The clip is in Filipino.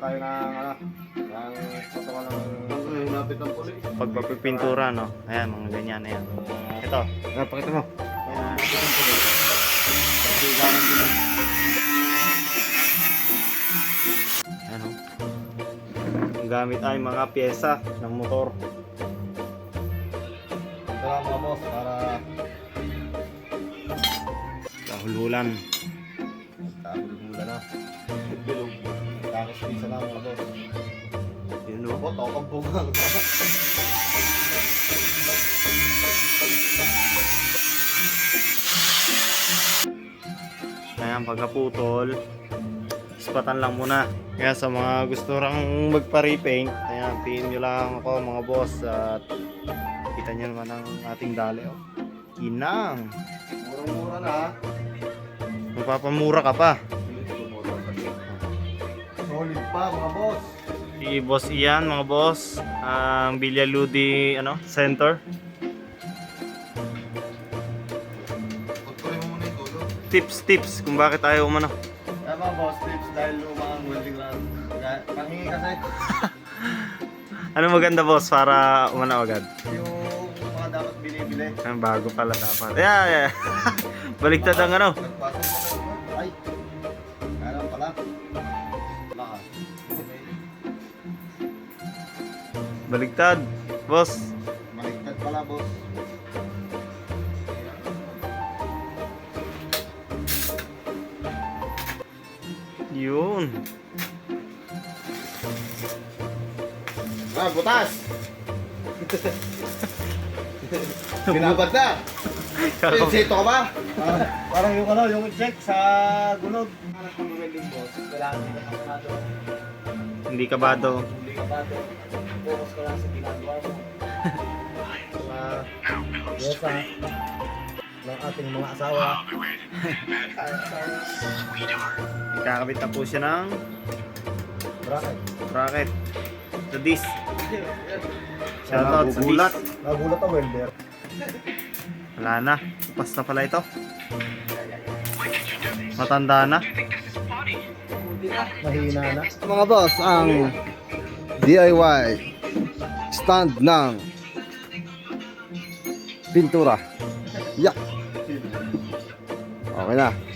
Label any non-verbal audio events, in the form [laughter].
tayo ng ano, ng protocol ng hinapit ng pulis. Pagpapipintura, no? Ayan, mga ganyan, ayan. Ito. Ah, pakita mo. Ayan. Ano? Ang gamit ay mga pyesa ng motor. Ito mga boss, para Kahululan. kahulog mula na. Bilog. Pisa na mga boss. Yun, no? Ako, tokang bugang. Ayan, pagkaputol, ispatan lang muna. Kaya sa mga gusto rang magpa-repaint, ayan, PM nyo lang ako mga boss at kita nyo naman ang ating dali. Oh. Kinang! Murang-mura na ha. Magpapamura ka pa. Pa mga boss. Si Boss Ian, mga boss, ang Villa Ludi ano, Center. Tips, tips kung bakit ayaw umano. Kaya mga boss tips dahil lumang welding. Kaya- Panghingi kasi [laughs] Ano maganda boss para umano agad? yung mga dapat binibili. Ang bago pala dapat. Yeah, yeah. [laughs] Baliktad ang ano. Nagpasok Baliktad. Boss. Baliktad pala boss. Yun. Ah, butas! Binabad na! Pinsito ka ba? Parang, parang yung ano, yung check sa kapanado. Hindi ka ba daw? Hindi ka ba doon? Focus ka lang sa ginagawa mo. Mga yesa ng ating mga asawa. Ikakabit na po siya ng Bracket. bracket. Sa disc. Shoutout sa Nagugulat. disc. Nagulat ang welder. Wala na. Pas na pala ito. Matanda na. Mahina na. Mga boss, ang DIY stand ng pintura. Yak! Okay na.